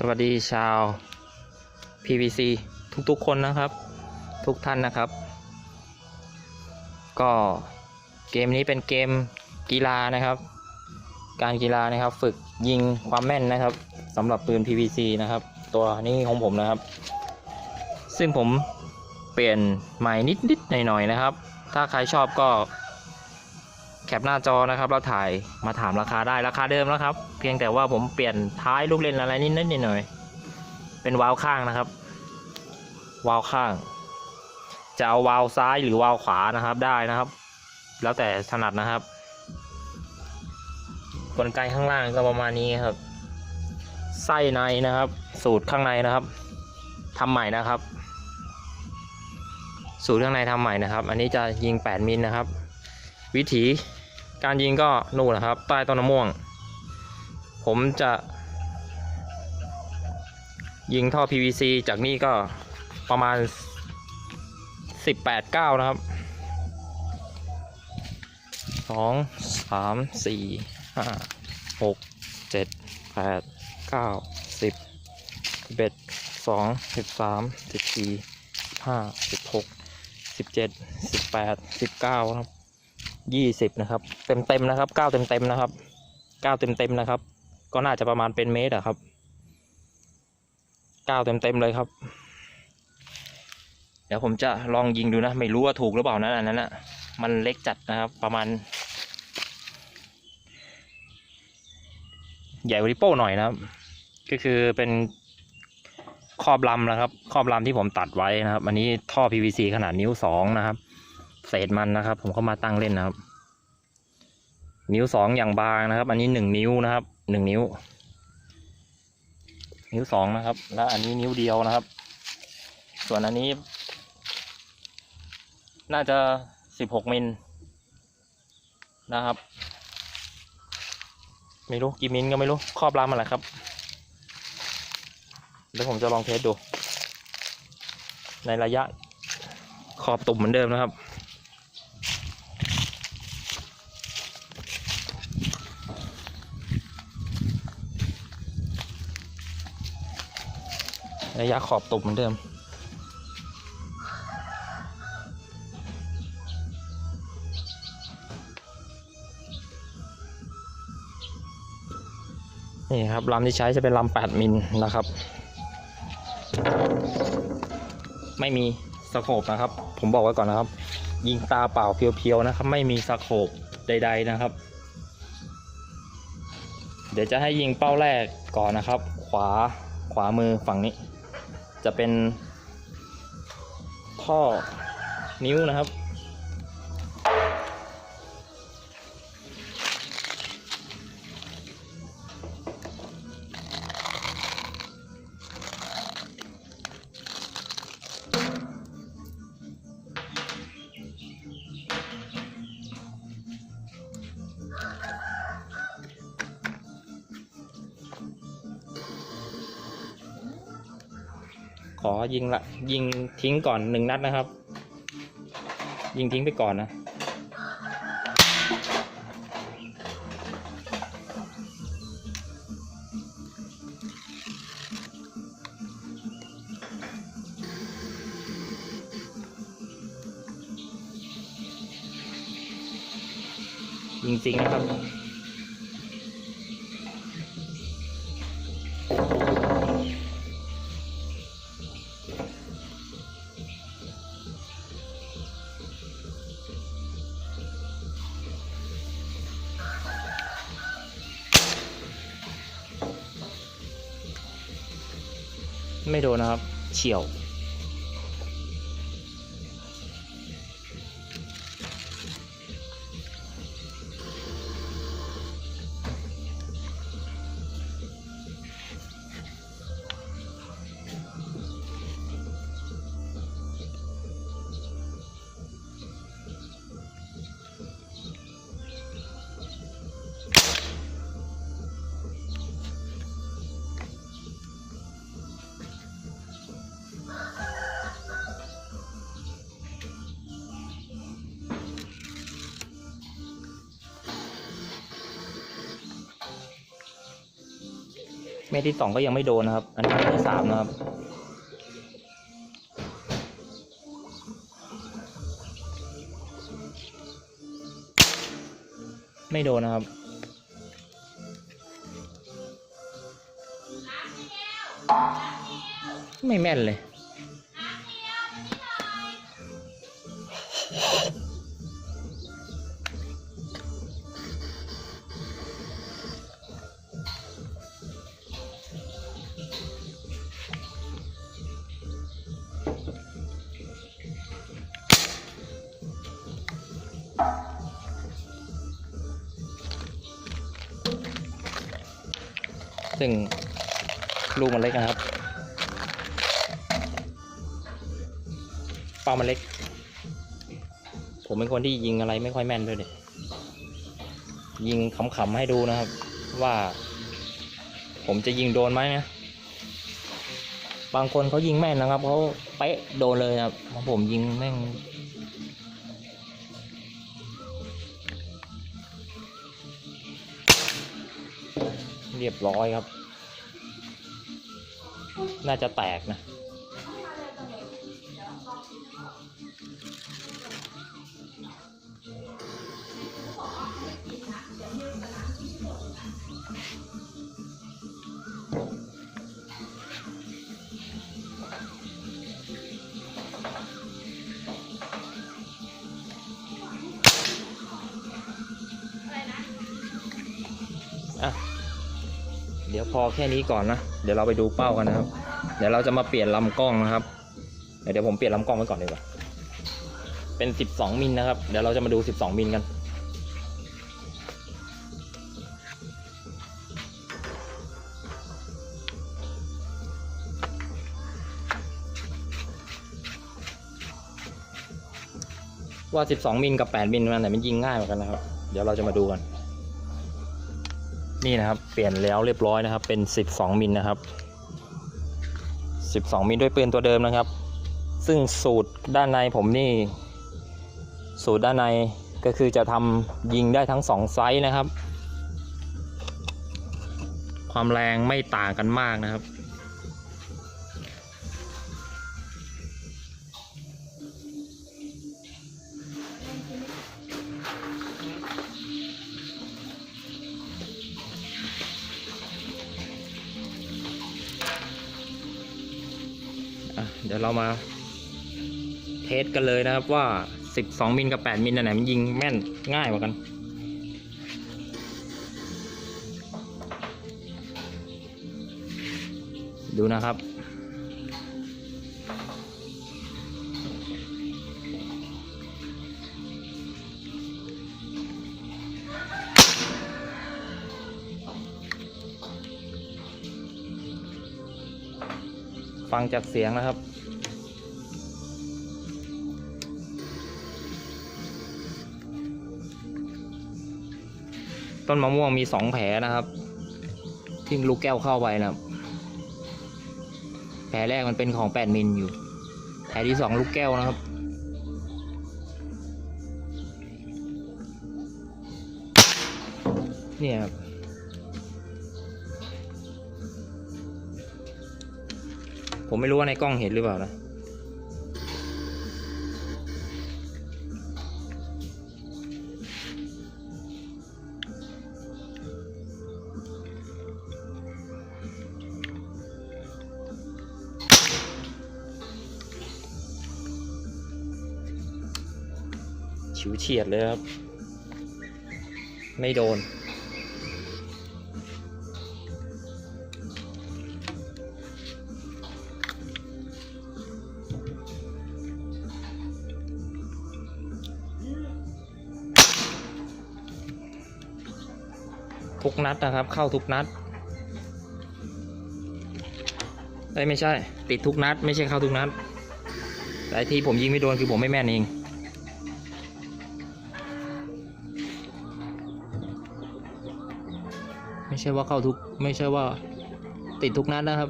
สวัสดีชาว PVC ทุกๆคนนะครับ ทุกท่านนะครับ ก็เกมนี้เป็นเกมกีฬานะครับ การกีฬานะครับ ฝึกยิงความแม่นนะครับสำหรับปืน PVC นะครับ ตัวนี้ของผมนะครับ ซึ่งผมเปลี่ยนใหม่นิดๆหน่อยๆนะครับ ถ้าใครชอบก็ แคปหน้าจอนะครับแล้วถ่ายมาถามราคาได้ราคาเดิมแล้วครับ เพียงแต่ว่าผมเปลี่ยนท้ายลูกเล่นอะไรนิดนิดหน่อยเป็นวาล์วข้างนะครับ วาล์วข้าง จะเอาวาล์วซ้ายหรือวาล์วขวานะครับได้นะครับ แล้วแต่ถนัดนะครับกลไกข้างล่างก็ประมาณนี้ครับ ไส้ในนะครับ สูตรข้างในนะครับทำใหม่นะครับ สูตรข้างในทำใหม่นะครับ อันนี้จะยิง 8 มิลนะครับ วิธี การยิงก็นู่นนะครับ ใต้ต้นมะม่วง ผมจะ ยิงท่อ PVC จากนี่ก็ประมาณ 18 9 นะครับสองสามสี่ห้าหกเจ็ดแปดเก้าสิบสิบเอ็ดสองสิบสามสิบสี่สิบหกสิบเจ็ดสิบแปดสิบเก้าครับ ยี่สิบนะครับ เต็มเต็มนะครับเก้าเต็มเต็มนะครับเก้าเต็มเต็มนะครับ ก็น่าจะประมาณเป็นเมตรอะครับเก้าเต็มเต็มเลยครับ เดี๋ยวผมจะลองยิงดูนะ ไม่รู้ว่าถูกหรือเปล่านะอันนั้นอะมันเล็กจัดนะครับ ประมาณ ใหญ่กว่าริโป้หน่อยนะครับ ก็คือเป็นครอบลำนะครับครอบลำที่ผมตัดไว้นะครับ อันนี้ท่อ PVC ขนาดนิ้วสองนะครับ เศษมันนะครับ ผมก็มาตั้งเล่นนะครับ นิ้วสองอย่างบางนะครับ อันนี้หนึ่งนิ้วนะครับหนึ่งนิ้ว นิ้วสองนะครับ แล้วอันนี้นิ้วเดียวนะครับ ส่วนอันนี้ น่าจะสิบหกมิลนะครับ ไม่รู้กี่มิลก็ไม่รู้ครอบรามอะไรครับเดี๋ยวผมจะลองเทสดู ในระยะขอบตุ่มเหมือนเดิมนะครับ ระยะขอบตุ่มเหมือนเดิม นี่ครับลำที่ใช้จะเป็นลำ8มิลนะครับ ไม่มีสโคปนะครับ ผมบอกไว้ก่อนนะครับ ยิงตาเปล่าเพียวๆนะครับ ไม่มีสโคปใด ๆนะครับ เดี๋ยวจะให้ยิงเป้าแรกก่อนนะครับ ขวาขวามือฝั่งนี้ จะเป็นท่อนิ้วนะครับ อยิงละยิงทิ้งก่อนหนึ่งนัดนะครับ ยิงทิ้งไปก่อนนะยิงจริงนะครับ นะครับเฉียว เม็ดที่สองก็ยังไม่โดนนะครับ อันนี้เม็ดที่สามนะครับไม่โดนนะครับ ไม่แม่นเลย ซึ่งลูกมันเล็กนะครับ เป้ามันเล็ก ผมเป็นคนที่ยิงอะไรไม่ค่อยแม่นด้วยเด็ยิงขำๆให้ดูนะครับ ว่า ผมจะยิงโดนไหมนะบางคนเขายิงแม่นนะครับเขาเป๊ะโดนเลยครับผมยิงแม่งเรียบร้อยครับ น่าจะแตกนะอะเดี๋ยวพอแค่นี้ก่อนนะ เดี๋ยวเราไปดูเป้ากันนะครับ เดี๋ยวเราจะมาเปลี่ยนลำกล้องนะครับ เดี๋ยวผมเปลี่ยนลำกล้องไว้ก่อนดีกว่า เป็น 12 มิลนะครับ เดี๋ยวเราจะมาดู 12 มิลกันว่า 12 มิลกับ 8 มิลมันไหนมันยิงง่ายกว่ากันนะครับ เดี๋ยวเราจะมาดูกัน นี่นะครับ เปลี่ยนแล้วเรียบร้อยนะครับ เป็น 12 มิลนะครับ 12มิลด้วยปืนตัวเดิมนะครับ ซึ่งสูตรด้านในผมนี่ สูตรด้านในก็คือจะทำยิงได้ทั้ง 2 ไซส์นะครับ ความแรงไม่ต่างกันมากนะครับ เดี๋ยวเรามาเทสกันเลยนะครับว่า 12 มิลกับ 8 มิลอันไหนมันยิงแม่นง่ายกว่ากันดูนะครับ ฟังจากเสียงนะครับ ต้นมะม่วงมีสองแผลนะครับที่ลูกแก้วเข้าไปนะครับ แผลแรกมันเป็นของแปดมิลอยู่ แผลที่สองลูกแก้วนะครับเนี่ยครับ ผมไม่รู้ว่าในกล้องเห็นหรือเปล่านะฉิวเฉียดเลยครับ ไม่โดน นัดนะครับ เข้าทุกนัดเอ้ยไม่ใช่ ติดทุกนัด ไม่ใช่เข้าทุกนัด แต่ที่ผมยิงไม่โดนคือผมไม่แม่นเองไม่ใช่ว่าเข้าทุกไม่ใช่ว่าติดทุกนัดนะครับ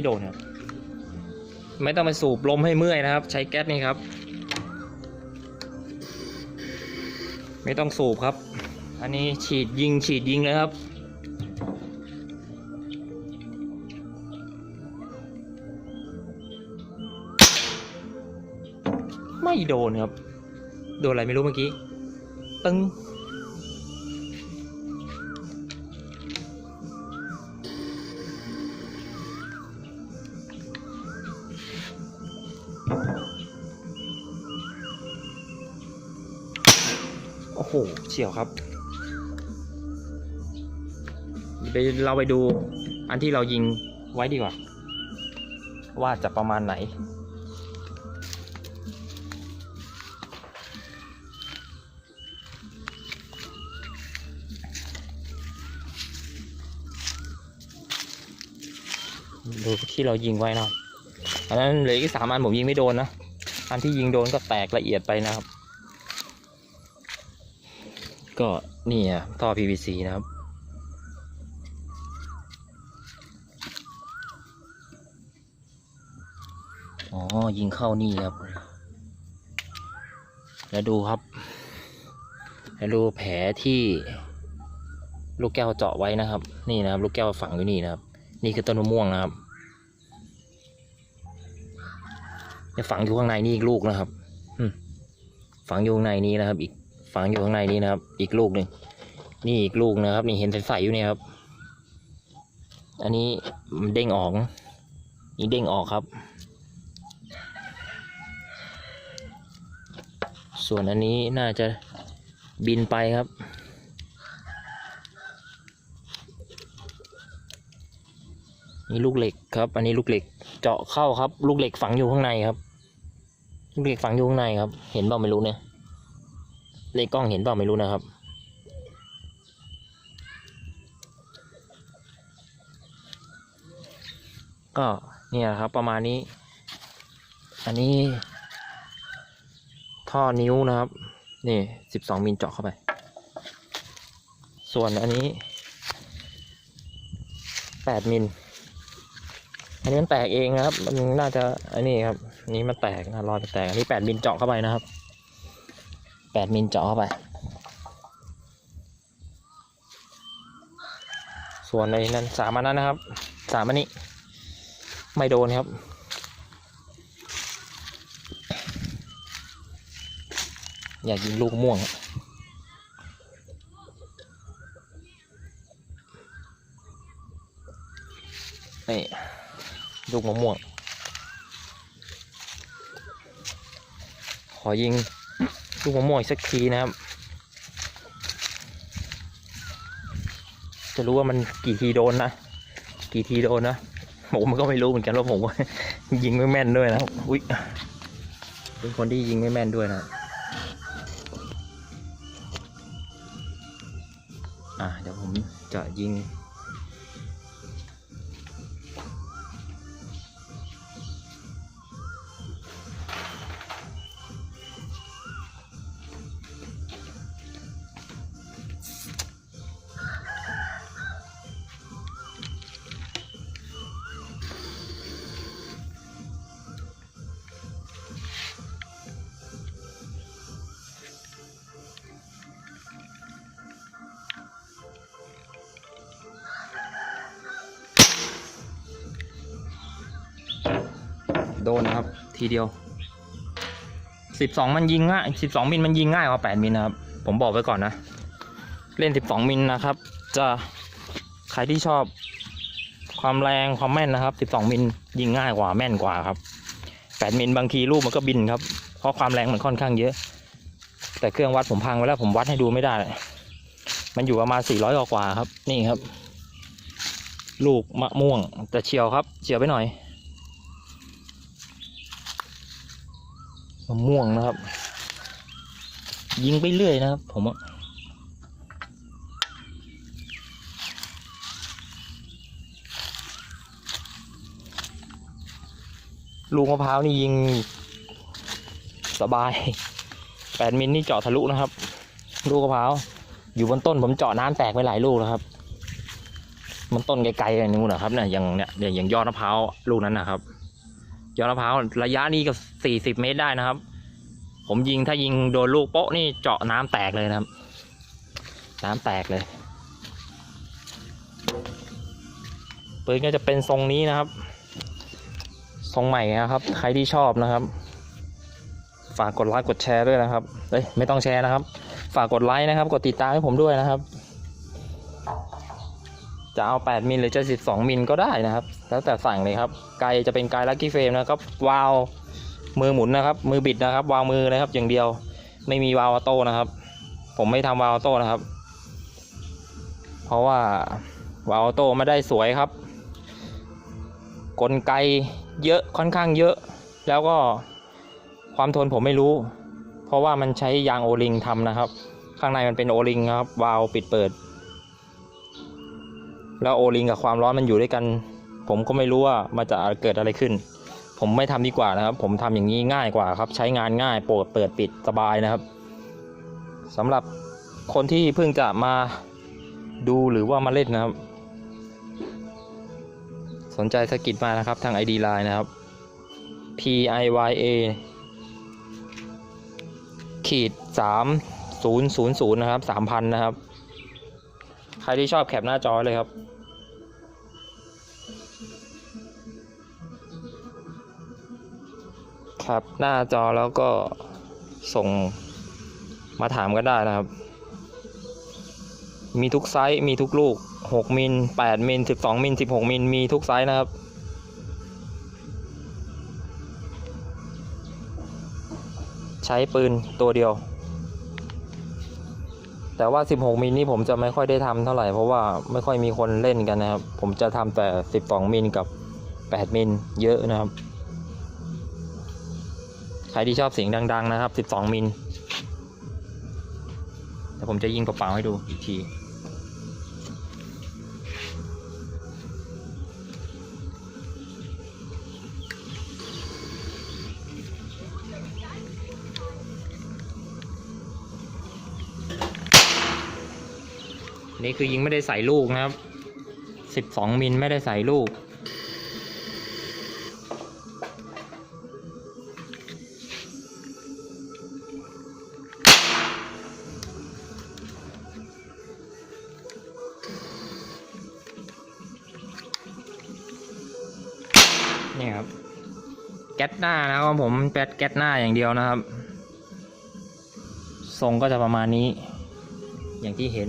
ไม่โดนครับ ไม่ต้องไปสูบลมให้เมื่อยนะครับ ใช้แก๊สนี่ครับ ไม่ต้องสูบครับ อันนี้ฉีดยิงฉีดยิงเลยครับไม่โดนครับ โดนอะไรไม่รู้เมื่อกี้ ตึงโเฉียวครับ ไปเราไปดูอันที่เรายิงไว้ดีกว่า ว่าจะประมาณไหน ดูที่เรายิงไว้นะครับอันนั้นเหลืออีกสามอันผมยิงไม่โดนนะ อันที่ยิงโดนก็แตกละเอียดไปนะครับ ก็นี่อะท่อ PVC นะครับ อ๋อ ยิงเข้านี่ครับ แล้วดูครับ แล้วดูแผลที่ลูกแก้วเจาะไว้นะครับ นี่นะครับ ลูกแก้วฝังอยู่นี่นะครับ นี่คือต้นมะม่วงนะครับเนี่ยฝังอยู่ข้างในนี่อีกลูกนะครับฝังอยู่ข้างในนี้นะครับอีก ฝังอยู่ข้างในนี้นะครับ อีกลูกหนึ่งนี่อีกลูกนะครับ นี่เห็นใสๆอยู่เนี่ยครับ อันนี้มันเด้งออกนี่เด้งออกครับ ส่วนอันนี้น่าจะบินไปครับ นี่ลูกเหล็กครับ อันนี้ลูกเหล็กเจาะเข้าครับ ลูกเหล็กฝังอยู่ข้างในครับ ลูกเหล็กฝังอยู่ข้างในครับ เห็นเปล่าไม่รู้เนี่ย เลขกล้องเห็นเปล่าไม่รู้นะครับ ก็เนี่ยครับประมาณนี้ อันนี้ ท่อนิ้วนะครับ นี่สิบสองมิลเจาะเข้าไป ส่วนอันนี้แปดมิลอันนี้มันแตกเองนะครับ มันน่าจะอันนี้ครับนนี้มันแตกนะรอยมันแตกอันนี้แปดมิลเจาะเข้าไปนะครับ แปดมิลเจาะเข้าไป ส่วนในนั้นสามอันนั้นนะครับ สามอันนี้ ไม่โดนครับอยากยิงลูกม่วง นี่ ลูกมะม่วง ขอยิง ลูกมะม่วงสักทีนะครับ จะรู้ว่ามันกี่ทีโดนนะ กี่ทีโดนนะผมมันก็ไม่รู้เหมือนกันว่าผมยิงไม่แม่นด้วยนะอุ้ยเป็นคนที่ยิงไม่แม่นด้วยนะอะเดี๋ยวผมจะยิง ดนนะครับ ทีเดียวสิบสองมันยิงง่ายสิบสองมิลมันยิงง่ายกว่าแปดมิลนะครับ ผมบอกไว้ก่อนนะ เล่นสิบสองมิลนะครับ จะใครที่ชอบความแรงความแม่นนะครับสิบสองมิลยิงง่ายกว่าแม่นกว่าครับแปดมิลบางทีลูกมันก็บินครับ เพราะความแรงมันค่อนข้างเยอะ แต่เครื่องวัดผมพังไว้แล้วผมวัดให้ดูไม่ได้ มันอยู่ประมาณสี่ร้อยกว่าครับ นี่ครับ ลูกมะม่วงแต่เฉียวครับเฉียวไปหน่อย มะม่วงนะครับ ยิงไปเรื่อยนะครับ ผมลูกมะพร้าวนี่ยิง สบายแปดมิลนี่เจาะทะลุนะครับ ลูกมะพร้าวอยู่บนต้นผมเจาะน้ำแตกไปหลายลูกแล้วครับ มันต้นไกลๆอย่างนู้นนะครับเนี่ยอย่างเนี่ยอย่างอย่างยอดมะพร้าวลูกนั้นนะครับ ยอดมะพร้าวระยะนี้ก็ สี่สิบเมตรได้นะครับ ผมยิงถ้ายิงโดนลูกโป๊ะนี่เจาะน้ำแตกเลยนะครับ น้ำแตกเลยปืนก็จะเป็นทรงนี้นะครับ ทรงใหม่นะครับ ใครที่ชอบนะครับ ฝากกดไลค์กดแชร์ด้วยนะครับเอ้ยไม่ต้องแชร์นะครับ ฝากกดไลค์นะครับ กดติดตามให้ผมด้วยนะครับ จะเอา 8 มิลหรือจะ 12 มิลก็ได้นะครับ แล้วแต่สั่งเลยครับ ไกลจะเป็นไกลลักกี้เฟรมนะครับ วาว มือหมุนนะครับ มือบิดนะครับ วาล์วมือนะครับ อย่างเดียว ไม่มีวาล์วอโต้นะครับ ผมไม่ทำวาล์วอโต้นะครับ เพราะว่าวาล์วอโต้ไม่ได้สวยครับ กลไกเยอะค่อนข้างเยอะ แล้วก็ความทนผมไม่รู้ เพราะว่ามันใช้ยางโอลิงทำนะครับ ข้างในมันเป็นโอลิงครับ วาล์วปิดเปิด แล้วโอลิงกับความร้อนมันอยู่ด้วยกัน ผมก็ไม่รู้ว่ามันจะเกิดอะไรขึ้น ผมไม่ทำดีกว่านะครับ ผมทำอย่างนี้ง่ายกว่าครับ ใช้งานง่ายโปรดเปิดปิดสบายนะครับสำหรับคนที่เพิ่งจะมาดูหรือว่ามาเล่นนะครับ สนใจสกิดมานะครับทาง ID Line นะครับ P I Y A ขีดสามศูนย์ศูนย์ศูนย์นะครับสามพันนะครับ ใครที่ชอบแคปหน้าจอเลยครับ แคปหน้าจอแล้วก็ส่งมาถามก็ได้นะครับ มีทุกไซส์มีทุกลูก 6 มิล 8 มิล 12 มิล 16 มิล มีทุกไซส์นะครับ ใช้ปืนตัวเดียว แต่ว่า 16 มิลนี่ผมจะไม่ค่อยได้ทำเท่าไหร่ เพราะว่าไม่ค่อยมีคนเล่นกันนะครับ ผมจะทำแต่ 12 มิลกับ 8 มิล เยอะนะครับ ใครที่ชอบเสียงดัง ๆ นะครับ 12 มิลเดี๋ยวผมจะยิงเปล่าๆให้ดูอีกทีนี่คือยิงไม่ได้ใส่ลูกนะครับ 12 มิลไม่ได้ใส่ลูก หน้านะครับผมแก๊สแก๊สหน้าอย่างเดียวนะครับ ทรงก็จะประมาณนี้ อย่างที่เห็น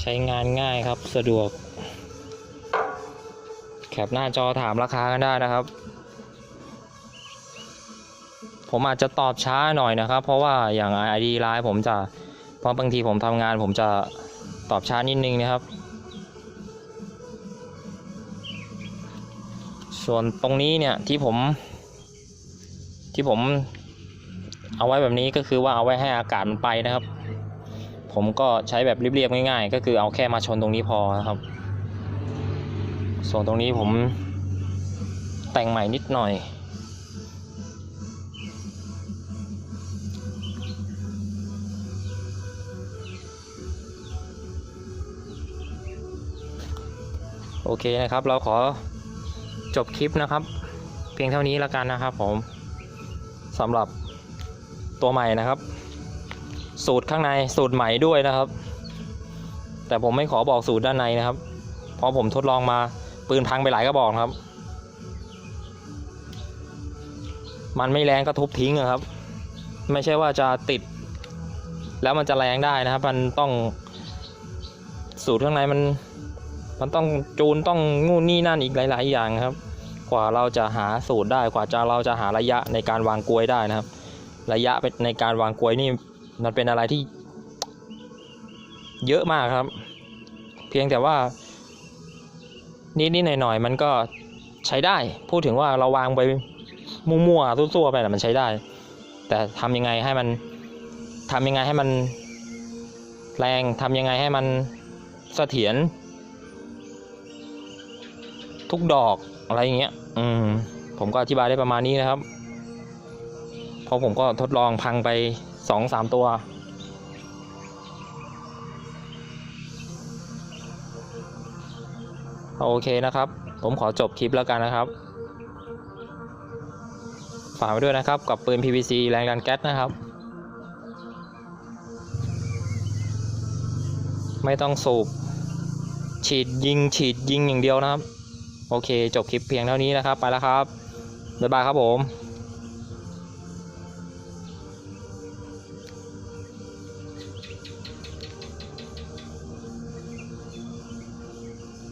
ใช้งานง่ายครับสะดวก แคปหน้าจอถามราคากันได้นะครับผมอาจจะตอบช้าหน่อยนะครับ เพราะว่าอย่าง ID ไลน์ผมจะ เพราะบางทีผมทำงานผมจะตอบช้านิดนึงนะครับ ส่วนตรงนี้เนี่ยที่ผม ที่ผมเอาไว้แบบนี้ก็คือว่าเอาไว้ให้อากาศมันไปนะครับ ผมก็ใช้แบบเรียบๆง่ายๆ ก็คือเอาแค่มาชนตรงนี้พอนะครับ ส่วนตรงนี้ผมแต่งใหม่นิดหน่อย โอเคนะครับ เราขอจบคลิปนะครับ เพียงเท่านี้แล้วกันนะครับผมสำหรับตัวใหม่นะครับ สูตรข้างในสูตรใหม่ด้วยนะครับ แต่ผมไม่ขอบอกสูตรด้านในนะครับ เพราะผมทดลองมาปืนพังไปหลายกระบอกครับ มันไม่แรงก็ทุบทิ้งอะครับ ไม่ใช่ว่าจะติด แล้วมันจะแรงได้นะครับ มันต้องสูตรข้างในมัน มันต้องจูนต้องงูนี่นั่นอีกหลาย ๆ อย่างครับ กว่าเราจะหาสูตรได้กว่าจะเราจะหาระยะในการวางกลวยได้นะครับ ระยะในการวางกลวยนี่มันเป็นอะไรที่ เยอะมากครับ เพียงแต่ว่านิดๆหน่อยๆมันก็ใช้ได้ พูดถึงว่าเราวางไปมั่วๆซั่วๆไปแต่มันใช้ได้ แต่ทำยังไงให้มันทำยังไงให้มันแรงทำยังไงให้มันเสถียร ทุกดอกอะไรอย่างเงี้ย อืม ผมก็อธิบายได้ประมาณนี้นะครับ เพราะผมก็ทดลองพังไปสองสามตัว โอเคนะครับ ผมขอจบคลิปแล้วกันนะครับ ฝากไว้ด้วยนะครับ กับปืน PVC แรงดันแก๊สนะครับ ไม่ต้องสูบฉีดยิงฉีดยิงอย่างเดียวนะครับ โอเค จบคลิปเพียงเท่านี้นะครับ ไปแล้วครับบ๊ายบายครับผม